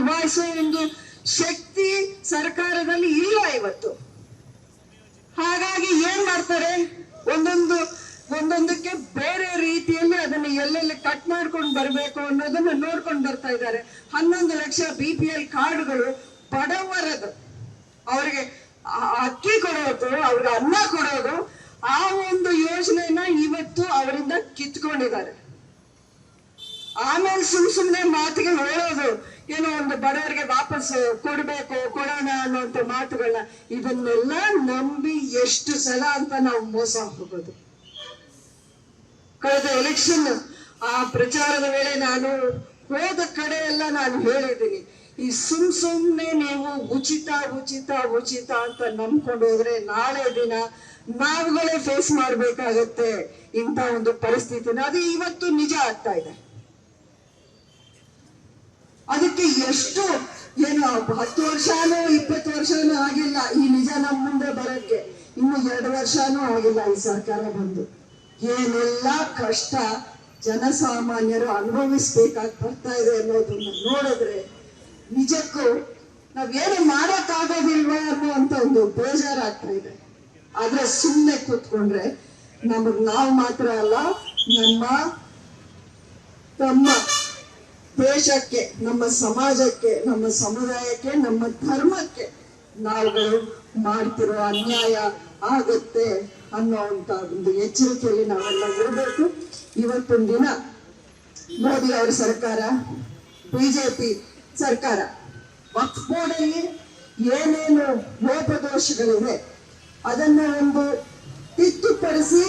ನಿಭಾಯಿಸುವ ಒಂದು ಶಕ್ತಿ ಸರ್ಕಾರದಲ್ಲಿ ಇಲ್ಲ ಇವತ್ತು. ಹಾಗಾಗಿ ಏನ್ ಮಾಡ್ತಾರೆ? ಒಂದೊಂದು, ಒಂದೊಂದಕ್ಕೆ ಬೇರೆ ರೀತಿಯಲ್ಲಿ ಅದನ್ನ ಎಲ್ಲೆಲ್ಲಿ ಕಟ್ ಮಾಡ್ಕೊಂಡು ಬರಬೇಕು ಅನ್ನೋದನ್ನ ನೋಡ್ಕೊಂಡು ಬರ್ತಾ ಇದ್ದಾರೆ. ಹನ್ನೊಂದು ಲಕ್ಷ ಬಿ ಪಿ ಎಲ್ ಕಾರ್ಡ್ಗಳು ಬಡವರದು. ಅವ್ರಿಗೆ ಅಕ್ಕಿ ಕೊಡೋದು, ಅವ್ರಿಗೆ ಅನ್ನ ಕೊಡೋದು, ಆ ಒಂದು ಯೋಜನೆನ ಇವತ್ತು ಅವರಿಂದ ಕಿತ್ಕೊಂಡಿದ್ದಾರೆ. ಆಮೇಲೆ ಸುಮ್ ಸುಮ್ನೆ ಮಾತಿಗೆ ಹೇಳೋದು ಏನೋ ಒಂದು ಬಡವರಿಗೆ ವಾಪಸ್ ಕೊಡ್ಬೇಕು, ಕೊಡೋಣ ಅನ್ನೋಂಥ ಮಾತುಗಳನ್ನ ಇದನ್ನೆಲ್ಲ ನಂಬಿ ಎಷ್ಟು ಸಲ ಅಂತ ನಾವು ಮೋಸ ಹೋಗೋದು ಕಳೆದ ಎಲೆಕ್ಷನ್ ಆ ಪ್ರಚಾರದ ವೇಳೆ ನಾನು ಹೋದ ಕಡೆ ಎಲ್ಲ ನಾನು ಹೇಳಿದ್ದೀನಿ, ಈ ಸುಮ್ ಸುಮ್ನೆ ನೀವು ಉಚಿತ ಉಚಿತ ಉಚಿತ ಅಂತ ನಂಬ್ಕೊಂಡು ಹೋದ್ರೆ ನಾಳೆ ದಿನ ನಾವುಗಳೇ ಫೇಸ್ ಮಾಡ್ಬೇಕಾಗತ್ತೆ ಇಂಥ ಒಂದು ಪರಿಸ್ಥಿತಿನ. ಅದು ಇವತ್ತು ನಿಜ ಆಗ್ತಾ ಇದೆ ಅದಕ್ಕೆ ಎಷ್ಟು ಏನು, ಹತ್ತು ವರ್ಷನೂ, ಇಪ್ಪತ್ತು ವರ್ಷನೂ ಆಗಿಲ್ಲ. ಈ ನಿಜ ನಮ್ಮ ಮುಂದೆ ಬರಕ್ಕೆ ಇನ್ನು ಎರಡು ವರ್ಷನೂ ಆಗಿಲ್ಲ ಈ ಸರ್ಕಾರ ಬಂದು. ಏನೆಲ್ಲ ಕಷ್ಟ ಜನಸಾಮಾನ್ಯರು ಅನುಭವಿಸ್ಬೇಕಾಗಿ ಬರ್ತಾ ಇದೆ ಅನ್ನೋದನ್ನ ನೋಡಿದ್ರೆ ನಿಜಕ್ಕೂ ನಾವೇನು ಮಾಡೋಕ್ಕಾಗೋದಿಲ್ವಾ ಅನ್ನುವಂತ ಒಂದು ಬೇಜಾರಾಗ್ತಾ ಇದೆ. ಆದ್ರೆ ಸುಮ್ಮನೆ ಕೂತ್ಕೊಂಡ್ರೆ ನಮಗ್ ನಾವು ಮಾತ್ರ ಅಲ್ಲ, ನಮ್ಮ ತಮ್ಮ ದೇಶಕ್ಕೆ, ನಮ್ಮ ಸಮಾಜಕ್ಕೆ, ನಮ್ಮ ಸಮುದಾಯಕ್ಕೆ, ನಮ್ಮ ಧರ್ಮಕ್ಕೆ ನಾವುಗಳು ಮಾಡ್ತಿರೋ ಅನ್ಯಾಯ ಆಗುತ್ತೆ ಅನ್ನೋಂತ ಒಂದು ಎಚ್ಚರಿಕೆಯಲ್ಲಿ ನಾವೆಲ್ಲ ಇರಬೇಕು. ಇವತ್ತೊಂದು ದಿನ ಮೋದಿ ಅವರ ಸರ್ಕಾರ, ಬಿಜೆಪಿ ಸರ್ಕಾರ ವಕ್ಫ್ ಬೋರ್ಡಲ್ಲಿ ಏನೇನು ಲೋಪದೋಷಗಳಿವೆ, ಅದನ್ನ ಒಂದು ತಿದ್ದುಪಡಿಸಿ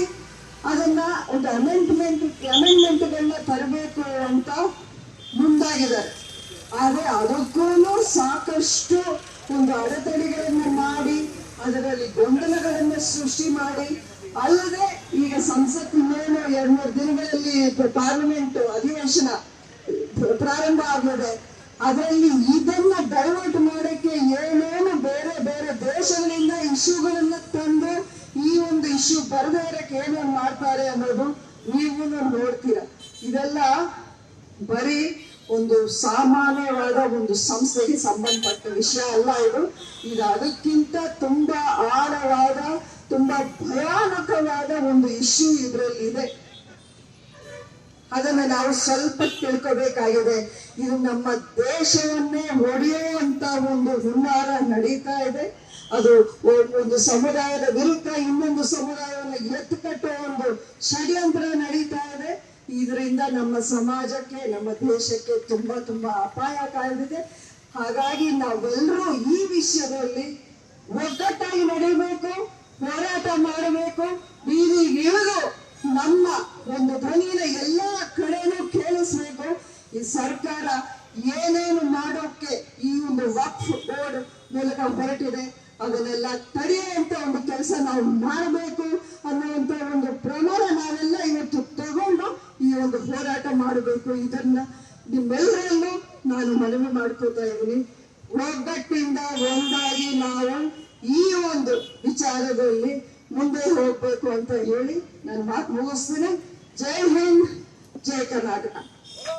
ಅದನ್ನ ಒಂದು ಅಮೆಂಡ್ಮೆಂಟ್ ಅಂತ ಮುಂದಾಗಿದ್ದಾರೆ ಆದ್ರೆ ಅದಕ್ಕೂ ಸಾಕಷ್ಟು ಒಂದು ಅಡೆತಡೆಗಳನ್ನು ಮಾಡಿ, ಅದರಲ್ಲಿ ಗೊಂದಲಗಳನ್ನು ಸೃಷ್ಟಿ ಮಾಡಿ, ಅಲ್ಲದೆ ಈಗ ಸಂಸತ್ ಇನ್ನೇನು ಎರಡ್ ಮೂರು ದಿನಗಳಲ್ಲಿ ಪಾರ್ಲಿಮೆಂಟ್ ಅಧಿವೇಶನ ಪ್ರಾರಂಭ ಆಗಿದೆ. ಅದರಲ್ಲಿ ಇದನ್ನ ಡೈವರ್ಟ್ ಮಾಡಕ್ಕೆ ಏನೇನು ಬೇರೆ ಬೇರೆ ದೇಶಗಳಿಂದ ಇಶ್ಯೂಗಳನ್ನ ತಂದು ಈ ಒಂದು ಇಶ್ಯೂ ಬರದೇ ಇರಕ್ಕೆ ಏನೇನು ಮಾಡ್ತಾರೆ ಅನ್ನೋದು ನೀವು ನೋಡ್ತೀರಾ. ಇದೆಲ್ಲ ಬರೀ ಒಂದು ಸಾಮಾನ್ಯವಾದ ಒಂದು ಸಂಸ್ಥೆಗೆ ಸಂಬಂಧಪಟ್ಟ ವಿಷಯ ಅಲ್ಲ ಇದು. ಇದು ಅದಕ್ಕಿಂತ ತುಂಬಾ ಆಳವಾದ, ತುಂಬಾ ಭಯಾನಕವಾದ ಒಂದು ಇಶ್ಯೂ ಇದರಲ್ಲಿ ಇದೆ. ಅದನ್ನ ನಾವು ಸ್ವಲ್ಪ ತಿಳ್ಕೋಬೇಕಾಗಿದೆ. ಇದು ನಮ್ಮ ದೇಶವನ್ನೇ ಹೊಡೆಯುವಂತ ಒಂದು ಹುನ್ನಾರ ನಡೀತಾ ಇದೆ. ಅದು ಒಂದು ಸಮುದಾಯದ ವಿರುದ್ಧ ಇನ್ನೊಂದು ಸಮುದಾಯವನ್ನು ಎತ್ತು ಕಟ್ಟುವ ಒಂದು ಷಡ್ಯಂತ್ರ ನಡೀತಾ ಇದೆ. ಇದರಿಂದ ನಮ್ಮ ಸಮಾಜಕ್ಕೆ, ನಮ್ಮ ದೇಶಕ್ಕೆ ತುಂಬಾ ತುಂಬಾ ಅಪಾಯ ಕಾಯ್ದಿದೆ. ಹಾಗಾಗಿ ನಾವೆಲ್ಲರೂ ಈ ವಿಷಯದಲ್ಲಿ ಒಗ್ಗಟ್ಟಾಗಿ ನಡೀಬೇಕು ಹೋರಾಟ ಮಾಡಬೇಕು. ಬೀದಿಗಿಳಿದು ನಮ್ಮ ಒಂದು ಧ್ವನಿನ ಎಲ್ಲಾ ಕಡೆನೂ ಕೇಳಿಸ್ಬೇಕು. ಈ ಸರ್ಕಾರ ಏನೇನು ಮಾಡೋಕೆ ಈ ಒಂದು ವಕ್ಫ್ ಬೋರ್ಡ್ ಮೂಲಕ ಹೊರಟಿದೆ, ಅದನ್ನೆಲ್ಲ ತಡೆಯುವಂತ ಒಂದು ಕೆಲಸ ನಾವು ಮಾಡಬೇಕು ಅನ್ನುವಂತ ಒಂದು ಪ್ರಮಾಣ ಹೋರಾಟ ಮಾಡಬೇಕು ಇದನ್ನ ನಿಮ್ಮೆಲ್ಲರಲ್ಲೂ ನಾನು ಮನವಿ ಮಾಡ್ಕೋತಾ ಇದ್ದೀನಿ. ಒಗ್ಗಟ್ಟಿಂದ ಒಂದಾಗಿ ನಾವು ಈ ಒಂದು ವಿಚಾರದಲ್ಲಿ ಮುಂದೆ ಹೋಗ್ಬೇಕು ಅಂತ ಹೇಳಿ ನಾನು ಮಾತು ಮುಗಿಸ್ತೀನಿ. ಜೈ ಹಿಂದ್, ಜೈ ಕರ್ನಾಟಕ.